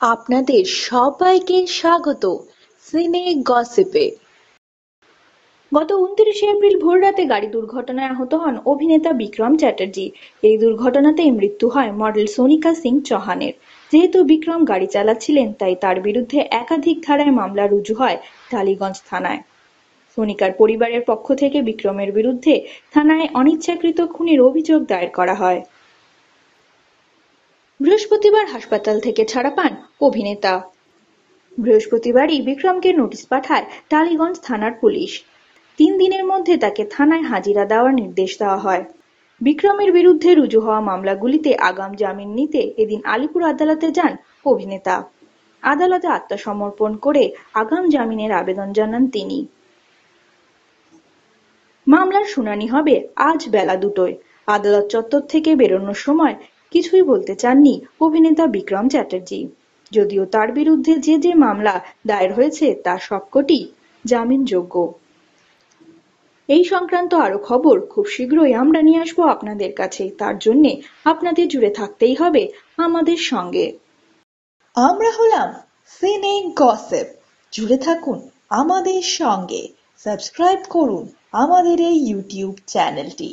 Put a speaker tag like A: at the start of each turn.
A: আপনাদের সবাইকে স্বাগত সিনে গসিপে। গত উনত্রিশে এপ্রিল ভোররাতে গাড়ি দুর্ঘটনায় আহত হন অভিনেতা বিক্রম চ্যাটার্জি। এই দুর্ঘটনাতেই মৃত্যু হয় মডেল সোনিকা সিং চৌহানের। যেহেতু বিক্রম গাড়ি চালাচ্ছিলেন, তাই তার বিরুদ্ধে একাধিক ধারায় মামলা রুজু হয় টালিগঞ্জ থানায়। সোনিকার পরিবারের পক্ষ থেকে বিক্রমের বিরুদ্ধে থানায় অনিচ্ছাকৃত খুনের অভিযোগ দায়ের করা হয়। বৃহস্পতিবার হাসপাতাল থেকে ছাড়া পান অভিনেতা। বৃহস্পতিবারই বিক্রমকে নোটিশ পাঠায় টালিগঞ্জ থানার পুলিশ। তিন দিনের মধ্যে তাকে থানায় হাজিরা দেওয়ার নির্দেশ দেওয়া হয়। বিক্রমের বিরুদ্ধে রুজু হওয়া মামলাগুলিতে আগাম জামিন নিতে এদিন আলিপুর আদালতে যান অভিনেতা। আদালতে আত্মসমর্পণ করে আগাম জামিনের আবেদন জানান তিনি। মামলার শুনানি হবে আজ বেলা দুটোয়। আদালত চত্বর থেকে বেরোনোর সময় কিছুই বলতে চাননি অভিনেতা বিক্রম চ্যাটার্জি। যদিও তার বিরুদ্ধে যে যে মামলা দায়ের হয়েছে তা সবকটি জামিনযোগ্য এই সংক্রান্ত আরও খবর খুব শীঘ্রই আমরা নিয়ে আসব আপনাদের কাছে। তার জন্য আপনাদের জুড়ে থাকতেই হবে আমাদের সঙ্গে।
B: আমরা হলাম সিনে গসিপ। জুড়ে থাকুন আমাদের সঙ্গে। সাবস্ক্রাইব করুন আমাদের এই ইউটিউব চ্যানেলটি।